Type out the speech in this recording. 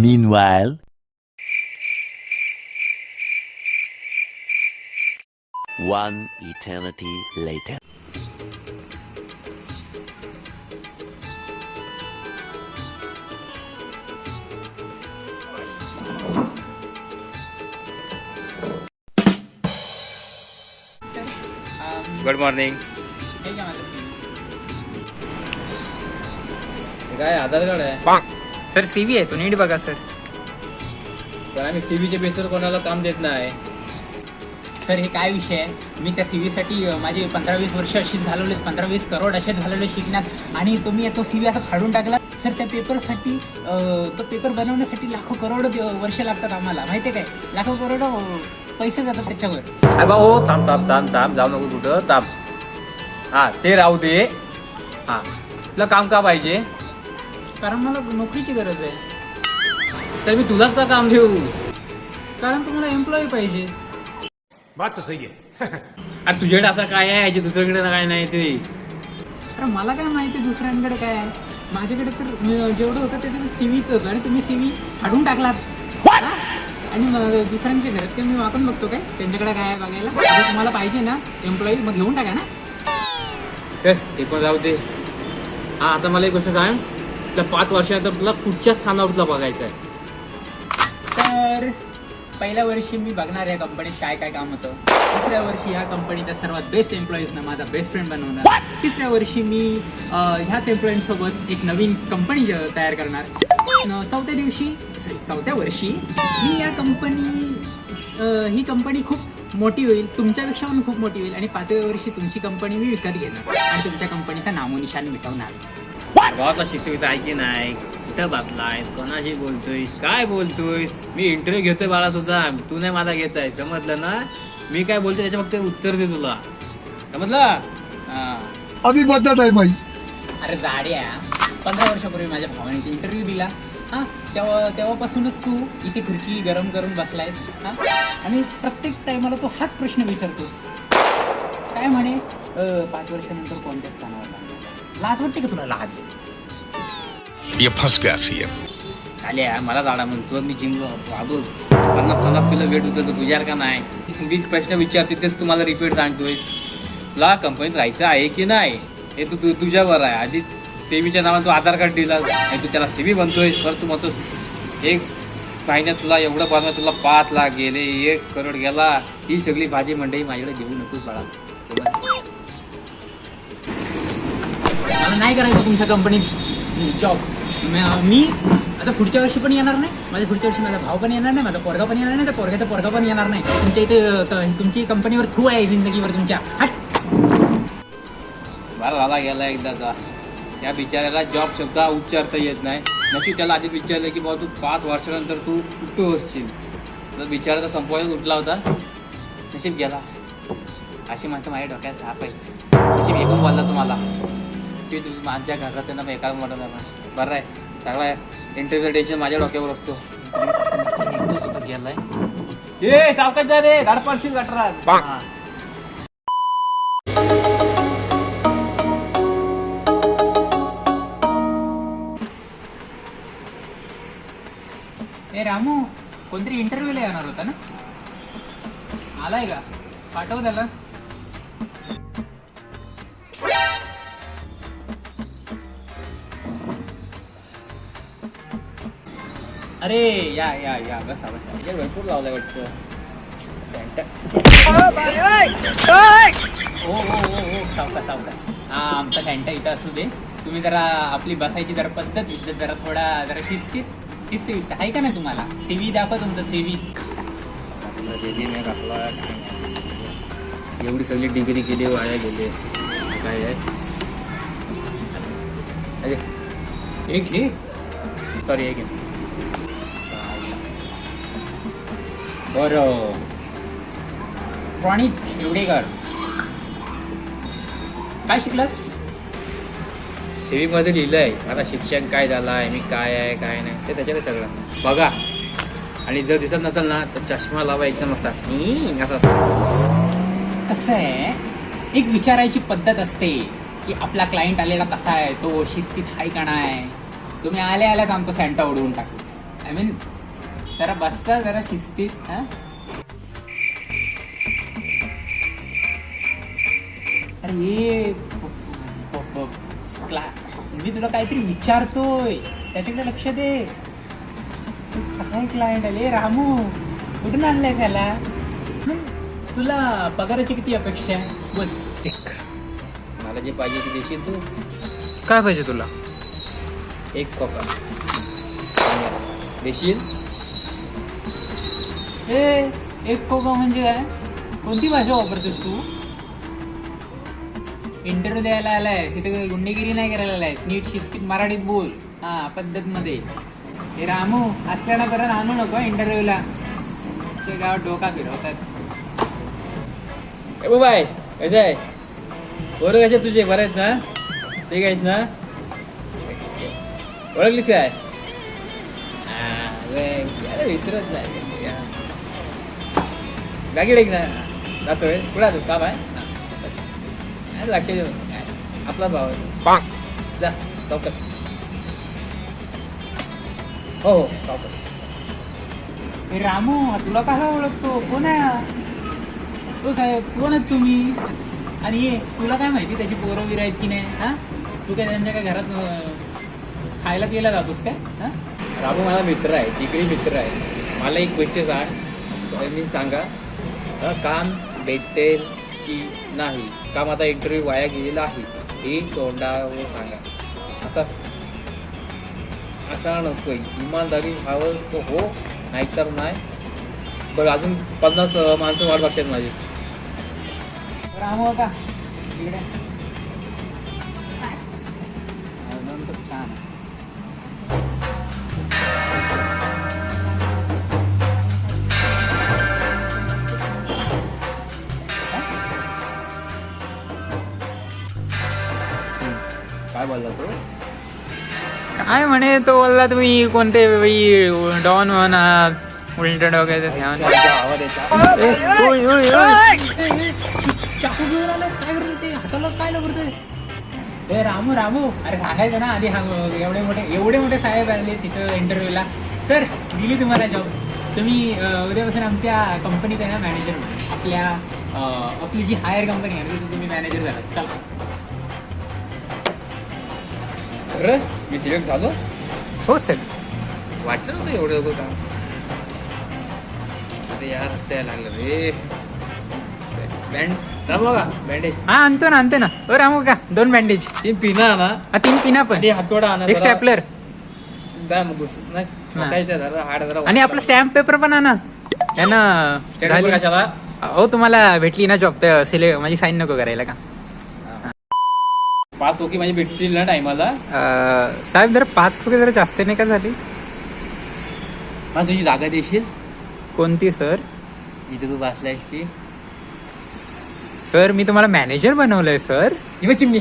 Meanwhile, one eternity later. Good morning. Hey, guy, other guy. काय Aadhaar card आहे sir CV आहे तो नीट बघा सर. पण आम्ही सीव्हीच्या बेसवर कोणाला काम देत नाही. सर हे काय विषय आहे? मी त्या सीव्ही साठी अं, माझे पंधरा वीस वर्ष अशीच घालवले पंधरा वीस करोड असेच घालवले शिकण्यात. आणि तुम्ही तो सीव्ही आता फाडून टाकला. सर त्या पेपरसाठी तो पेपर बनवण्यासाठी लाखो करोड वर्ष लागतात आम्हाला. माहितीये काय? लाखो करोड पैसे जातात त्याच्यावर. अरे बा हो थांब थांब थांब थांब जाऊ नको कुठं थांब. हा ते राहू दे. हा. तुला काम का पाहिजे? कारण मला नोकरीची गरज आहे. तर मी तुलाच का काम देऊ. कारण तुम्हाला एम्प्लॉई पाहिजे. बात तो सही है अरे तुझ्याकडे असं काय आहे? याच्या दुसऱ्याकडे काय नाही ते. अरे मला काय माहिती दुसऱ्यांकडे काय आहे? माझ्याकडे तर जेवढं होतं ते सीव्हीच होतं आणि तुम्ही सीव्ही फाडून टाकलात. हा? आणि मग दुसऱ्यांच्या घरात. ते मी वापरून बघतो काय? त्यांच्याकडे काय आहे बघायला? तुम्हाला पाहिजे ना एम्प्लॉई मग घेऊन टाका ना. तर ते पण राहू दे. हा आता मला एक गोष्ट सांग. तुला पाच वर्षानंतर तुला कुठच्या स्थानावर तुला बघायचं आहे? तर पहिल्या वर्षी मी बघणार या कंपनीत काय काय काम होतं. दुसऱ्या वर्षी ह्या कंपनीच्या सर्वात बेस्ट एम्प्लॉईजना माझा बेस्ट फ्रेंड बनवणार तिसऱ्या वर्षी मी अं, ह्याच एम्प्लॉईंसोबत एक नवीन कंपनी तयार करणार. न- चौथ्या दिवशी सॉरी चौथ्या वर्षी मी या कंपनी ही कंपनी खूप मोठी होईल तुमच्यापेक्षा पण खूप मोठी होईल आणि पाचव्या वर्षी तुमची कंपनी मी विकत घेणार आणि तुमच्या कंपनीचा नामोनिशान मिटवणार. गावातला शिक्षक ऐकी नाही कुठं बसलायस कोणाशी बोलतोयस काय बोलतोयस? मी इंटरव्ह्यू घेतोय बाळा तुझा. तू नाही माझा घेत आहे. समजलं ना? मी काय बोलतोय त्याच्या फक्त उत्तर दे तुला. समजलं. अभी बदत आहे भाई अरे जाड्या पंधरा वर्षापूर्वी माझ्या भावाने इंटरव्ह्यू दिला. हा तेव्हा तेव्हापासूनच तू इथे खुर्ची गरम करून बसलायस हा? आणि प्रत्येक टायमाला तू हाच प्रश्न विचारतोस. काय म्हणे? अं, पाच वर्षानंतर कोणत्या स्थानावर लाज वाटते का तुला? लाज. ये फंस गया सीएम चाल्या मला झाडा म्हणतो मी जिम बाबू. पन्नास पन्नास किलो वेट उचलतो तुझ्यावर का नाही? मी प्रश्न विचारते तेच तुम्हाला रिपीट सांगतोय. तुला कंपनीत राहायचं आहे की नाही? हे तू तू तुझ्यावर आहे. आधी सेवीच्या नावानं तू आधार कार्ड दिला. आणि तू त्याला सेवी बनतोय परत तू म्हणतोस एक महिन्यात तुला एवढं बनवा तुला पाच लाख गेले एक करोड गेला. ही सगळी भाजी मंडई माझ्याकडे घेऊ नकोस बाळा. मला नाही करायचं तुमच्या कंपनीत जॉब मी आता पुढच्या वर्षी पण येणार नाही. माझ्या पुढच्या वर्षी माझा भाव पण येणार नाही माझा पोरगा पण येणार नाही त्या पोरग्याचा पोरगा पण येणार नाही. तुमच्या इथे तुमची कंपनीवर थू आहे जिंदगीवर तुमच्या. हट! झाला गेला एकदाचा त्या बिचाऱ्याला जॉब शब्द उच्चारता येत नाही. नक्की त्याला आधी विचारलं की बाबा तू पाच वर्षानंतर तू कुठं असशील. तर बिचाराचा संपवायला उठला होता. नशीब गेला. अशी माणसं माझ्या डोक्यात थापायची नशीब एकूण बोलला तुम्हाला. तुम्ही माझ्या घरात त्यांना मी एका मोठा नाही बरं आहे सगळा इंटरव्ह्यूचं टेन्शन माझ्या डोक्यावर असतो. गेलाय ए सावकाश जा रे गाड पडशील गटरात. हा. ए रामू कोणतरी इंटरव्ह्यूला येणार होता ना? आलाय का? पाठव त्याला. अरे या या या बसा बसा. याच्यात भरपूर लावलाय वाटतं? सेंटर हो हो हो हो सावकाश सावकाश. हा आमचा सेंटर इथं असू दे. तुम्ही जरा आपली बसायची जरा पद्धत विद्धत जरा थोडा जरा शिस्तीत शिस्त विस्त आहे का नाही तुम्हाला? सीव्ही दाखवा तुमचं सीव्ही एवढी सगळी डिग्री केली वाया गेले. काय आहे? एक हे सॉरी एक बरं प्रणित खेवडेकर काय शिकलास? सेविंगमध्ये लिहिलंय. आता शिक्षण काय झालं आहे मी काय आहे काय नाही ते त्याच्याकडे सगळं. बघा. आणि जर दिसत नसेल ना तर चष्मा लावा एकदम असा. हम्म, असा. कसं आहे एक विचारायची पद्धत असते की आपला क्लायंट आलेला कसा आहे तो शिस्तीत आहे का नाही? तुम्ही आले आल्याच आमचा सेंटा उडवून टाकू. आय मीन जरा बसता जरा शिस्तीत हा? अरे मी तुला काहीतरी विचारतोय. त्याच्याकडे लक्ष दे. काय क्लायंट आले रामू? कुठून आणलाय त्याला? तुला पगाराची किती अपेक्षा आहे? बोल. मला जे पाहिजे ते देशील तू? काय पाहिजे तुला? एक कोका देशील? ए एक कोका म्हणजे काय? कोणती भाषा वापरतोस तू? इंटरव्ह्यू द्यायला आलायस इथे गुंडेगिरी नाही करायला आलायस? नीट शिस्तीत मराठीत बोल. हा पद्धत मध्ये हे रामू असल्याना परत आणू नको इंटरव्ह्यूला गावात डोका फिरवतात. ए बाय कसं आहे बरं कसे तुझे? बरं आहेत ना? ठीक आहेस ना? ओळखलीस काय? हा, अरे नाही. बॅगी टेक ना जातोय. कुठं जातो काम आहे लक्ष देऊ आपला भाव आहे. जा चौकस हो हो चौकस हे रामू तुला कसा ओळखतो? कोण आहे हा? तो साहेब कोण आहेत तुम्ही? आणि ये तुला काय माहिती त्याची पोरं बिरं आहेत की नाही? हा? तू काय त्यांच्या काय घरात खायला पियला जातोस काय? हा? रामू माझा मित्र आहे. जिगरी मित्र आहे. मला एक गोष्ट सांग. मी सांगा. काम भेटेल की नाही? काम आता इंटरव्ह्यू वाया गेलेला आहे. हे तोंडावर सांगा. आता असा नकोय. इमानदारी हवं तो हो नाहीतर नाही. बरं अजून पन्नास माणसं वाट बघतात माझी. रामू का? इकडे. खूप छान बोलला तो काय म्हणे तो बोलला तुम्ही कोणते डॉन म्हणा उलट वगैरे चाकू घेऊन आला काय करतो ते? हाताला काय करतोय ए रामू रामू. अरे सांगायचं ना आधी हा एवढे मोठे एवढे मोठे साहेब आले तिथं इंटरव्ह्यूला सर दिली तुम्हाला जॉब तुम्ही उद्यापासून आमच्या कंपनीत आहे ना मॅनेजर आपल्या आपली जी हायर कंपनी आहे ना तिथे तुम्ही मॅनेजर झाला चला. अरे मी सिलेक्ट झालो? हो सर वाटलं नव्हतं एवढं लवकर काम अरे यार त्या लागलं रे. बँड राम बँडेज हा आणतो ना आणतो ना. ओ रामू का दोन बँडेज तीन पिना हा तीन पिना पण. आणि हातोडा आणा एक स्टॅपलर द्या मग घुस नाही ठोकायचं जरा हाड जरा आणि आपलं स्टॅम्प पेपर पण आणा. यांना स्टँड झाली- कशाला? हो तुम्हाला भेटली ना जॉब तर सिले माझी साईन नको करायला का? पाच ओके माझी भेटतील ना टायमाला? साहेब जरा पाच फुगे जरा जास्त नाही का झाली? मला तुझी जागा देशील? कोणती सर? जिथे तू बसलायस ती सर मी तुम्हाला मॅनेजर बनवलंय सर. ही बघ चिमणी